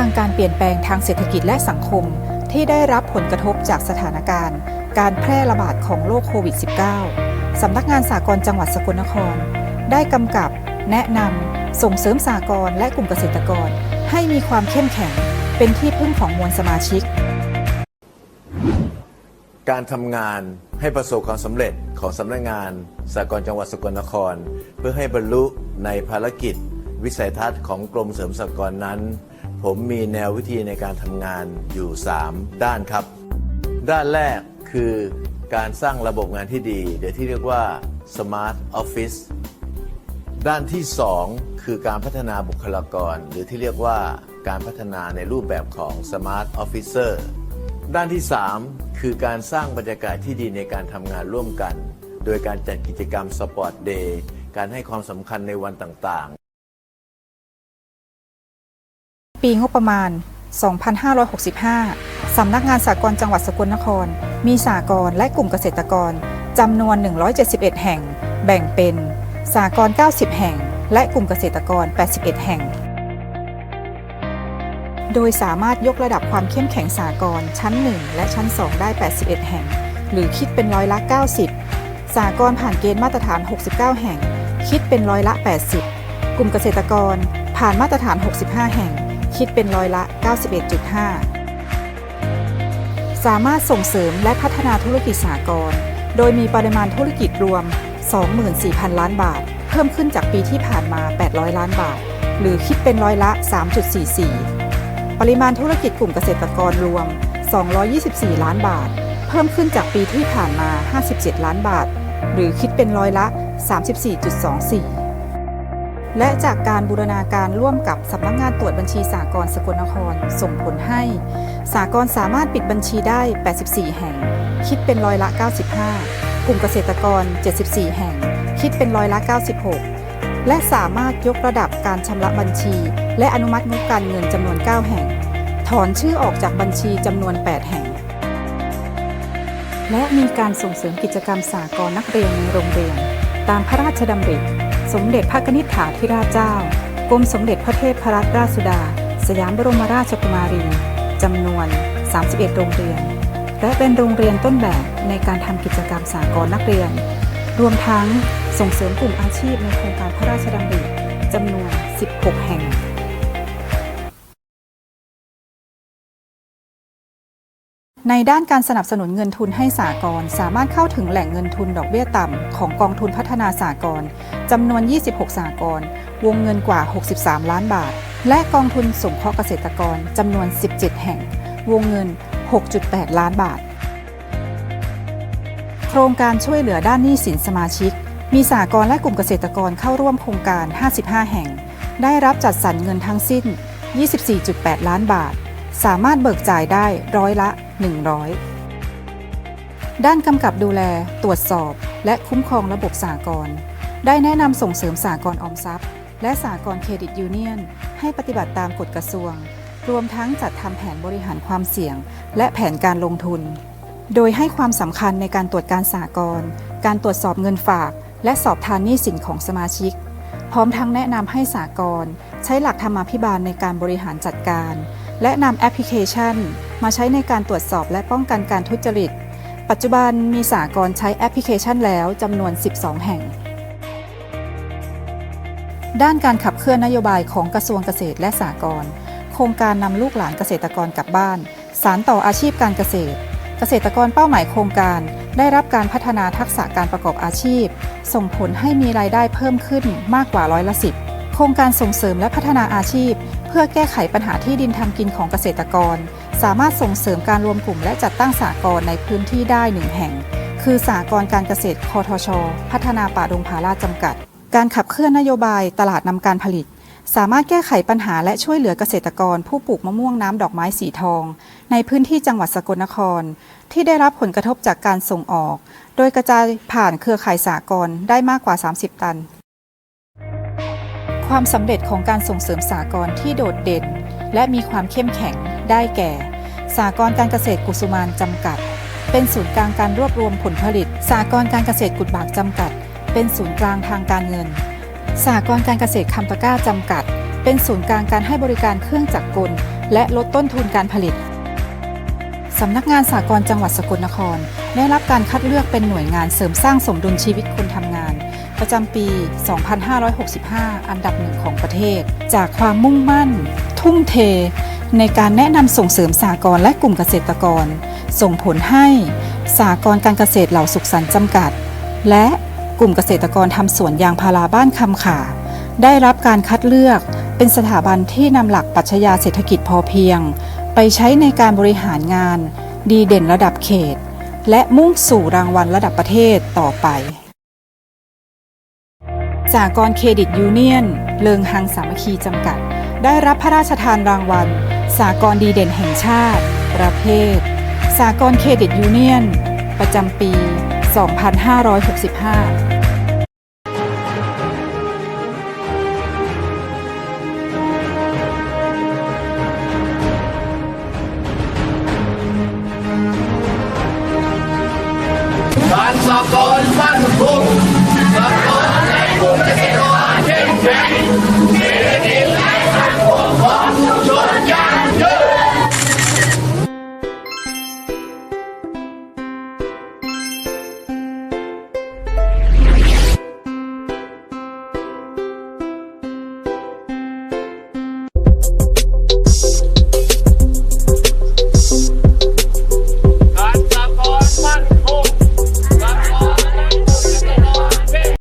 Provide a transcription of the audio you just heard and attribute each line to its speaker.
Speaker 1: ทางการเปลี่ยนแปลงทางเศรษฐกิจและสังคม ที่ได้รับผลกระทบจากสถานการณ์ การแพร่ระบาดของโรคโควิด -19 สำนักงานสากลจังหวัดสกลนคร ได้กำกับแนะนำส่งเสริมสากลและกลุ่มเกษตรกร ให้มีความเข้มแข็งเป็นที่พึ่งของมวลสมาชิก
Speaker 2: การทำงานให้ประสบความสำเร็จของสำนักงานสากลจังหวัดสกลนคร เพื่อให้บรรลุในภารกิจวิสัยทัศน์ของกรมเสริมสหกรณ์นั้น ผมมีแนววิธีในการทำงานอยู่ 3 ด้านครับ ด้านแรกคือการสร้างระบบงานที่ดีเดี๋ยวที่เรียกว่า Smart Office ด้านที่ 2 คือการพัฒนาบุคลากร หรือที่เรียกว่าการพัฒนาในรูปแบบของ Smart Officer ด้านที่ 3 คือการสร้างบรรยากาศที่ดีในการทำงานร่วมกัน โดยการจัดกิจกรรม Sport Day การให้ความสำคัญในวันต่าง
Speaker 1: ปีงบประมาณ 2565 สำนักงานสากลจังหวัดสกลนคร มีสากลและกลุ่มเกษตรกรจำนวน 171 แห่ง แบ่งเป็นสากล90 แห่ง และกลุ่มเกษตรกร 81 แห่ง โดยสามารถยกระดับความเข้มแข็งสากลชั้น 1 และชั้น 2 ได้ 81 แห่ง หรือคิดเป็นร้อยละ 90 สากลผ่านเกณฑ์มาตรฐาน 69 แห่ง คิดเป็นร้อยละ 80 กลุ่มเกษตรกรผ่านมาตรฐาน 65 แห่ง คิดเป็นร้อยละ 91.5 สามารถส่งเสริมและพัฒนาธุรกิจสากลโดยมีปริมาณธุรกิจรวม 24,000 ล้านบาท เพิ่มขึ้นจากปีที่ผ่านมา 800 ล้านบาท หรือคิดเป็นร้อยละ 3.44 ปริมาณธุรกิจกลุ่มเกษตรกรรวม 224 ล้านบาท เพิ่มขึ้นจากปีที่ผ่านมา 57 ล้านบาท หรือคิดเป็นร้อยละ 34.24 และจากการบูรณาการร่วมกับสำนักงานตรวจบัญชีสากลสกลนคร ส่งผลให้สากลสามารถปิดบัญชีได้ 84 แห่ง คิดเป็นร้อยละ 95 กลุ่มเกษตรกร 74 แห่ง คิดเป็นร้อยละ 96 และสามารถยกระดับการชำระบัญชี และอนุมัติงบการเงินจำนวน 9 แห่ง ถอนชื่อออกจากบัญชีจำนวน 8 แห่ง และมีการส่งเสริมกิจกรรมสากลนักเรียนในโรงเรียน ตามพระราชดำริ สมเด็จพระนิษฐาธิราชเจ้ากรมสมเด็จพระเทพรัตนราชสุดา สยามบรมราชกุมารีจำนวน 31 โรงเรียน และเป็นโรงเรียนต้นแบบในการทำกิจกรรมสากลนักเรียน รวมทั้งส่งเสริมกลุ่มอาชีพในโครงการพระราชดำริจำนวน 16 แห่ง ในด้านการสนับสนุนเงินทุนให้สากลสามารถเข้าถึงแหล่งเงินทุนดอกเบี้ยต่ำ ของกองทุนพัฒนาสากลจำนวน 26 สากลวงเงินกว่า 63 ล้านบาท และกองทุนสงเคราะห์เกษตรกรจำนวน 17 แห่ง วงเงิน 6.8 ล้านบาท โครงการช่วยเหลือด้านหนี้สินสมาชิก มีสากลและกลุ่มเกษตรกรเข้าร่วมโครงการ 55 แห่ง ได้รับจัดสรรเงินทั้งสิ้น 24.8 ล้านบาท สามารถเบิกจ่ายได้ร้อยละ 100 ด้านกำกับดูแล ตรวจสอบ และคุ้มครองระบบสากลได้แนะนำส่งเสริมสากลออมทรัพย์ และสากลเครดิตยูเนียน ให้ปฏิบัติตามกฎกระทรวง รวมทั้งจัดทำแผนบริหารความเสี่ยง และแผนการลงทุน โดยให้ความสำคัญในการตรวจการสากลการตรวจสอบเงินฝาก และสอบทานหนี้สินของสมาชิก พร้อมทั้งแนะนำให้สากลใช้หลักธรรมาภิบาลในการบริหารจัดการ และนำแอปพลิเคชัน มาใช้ในการตรวจสอบและป้องกันการทุจริต ปัจจุบันมีสากลใช้แอปพลิเคชันแล้วจำนวน 12 แห่ง ด้านการขับเคลื่อนนโยบายของกระทรวงเกษตรและสหกรณ์โครงการนำลูกหลานเกษตรกรกลับบ้าน สารต่ออาชีพการเกษตร เกษตรกรเป้าหมายโครงการได้รับการพัฒนาทักษะการประกอบอาชีพ ส่งผลให้มีรายได้เพิ่มขึ้นมากกว่าร้อยละสิบโครงการส่งเสริมและพัฒนาอาชีพ เพื่อแก้ไขปัญหาที่ดินทำกินของเกษตรกร สามารถส่งเสริมการรวมกลุ่มและจัดตั้งสากลในพื้นที่ได้หนึ่งแห่ง คือสากลการเกษตรคอทช พัฒนาป่าดงพาราจำกัด การขับเคลื่อนนโยบายตลาดนำการผลิต สามารถแก้ไขปัญหาและช่วยเหลือเกษตรกร ผู้ปลูกมะม่วงน้ำดอกไม้สีทอง ในพื้นที่จังหวัดสกลนคร ที่ได้รับผลกระทบจากการส่งออก โดยกระจายผ่านเครือข่ายสากลได้มากกว่า 30 ตัน ความสำเร็จของการส่งเสริมสากลที่โดดเด่น และมีความเข้มแข็งได้แก่ สากลการเกษตรกุสุมานจำกัด เป็นศูนย์กลางการรวบรวมผลผลิต สากลการเกษตรกุดบากจำกัด เป็นศูนย์กลางทางการเงิน สากลการเกษตรคำตะก้าจำกัด เป็นศูนย์กลางการให้บริการเครื่องจักรกล และลดต้นทุนการผลิตสำนักงานสากลจังหวัดสกลนคร ได้รับการคัดเลือกเป็นหน่วยงานเสริมสร้างสมดุลชีวิตคนทำ ประจำปี 2565 อันดับหนึ่งของประเทศ จากความมุ่งมั่น ทุ่มเท ในการแนะนำส่งเสริมสากลและกลุ่มเกษตรกร ส่งผลให้สากลการเกษตรเหล่าสุขสันต์จำกัด และกลุ่มเกษตรกรทำสวนยางพาราบ้านคำขา ได้รับการคัดเลือกเป็นสถาบันที่นำหลักปรัชญาเศรษฐกิจพอเพียง ไปใช้ในการบริหารงาน ดีเด่นระดับเขต และมุ่งสู่รางวัลระดับประเทศต่อไป สากรเครดิตยูเนียน เลิงหังสามัคคีจำกัด ได้รับพระราชทานรางวัล สากรดีเด่นแห่งชาติ ประเภท สากรเครดิตยูเนียน ประจำปี 2565
Speaker 2: บ้านสากลบ้าน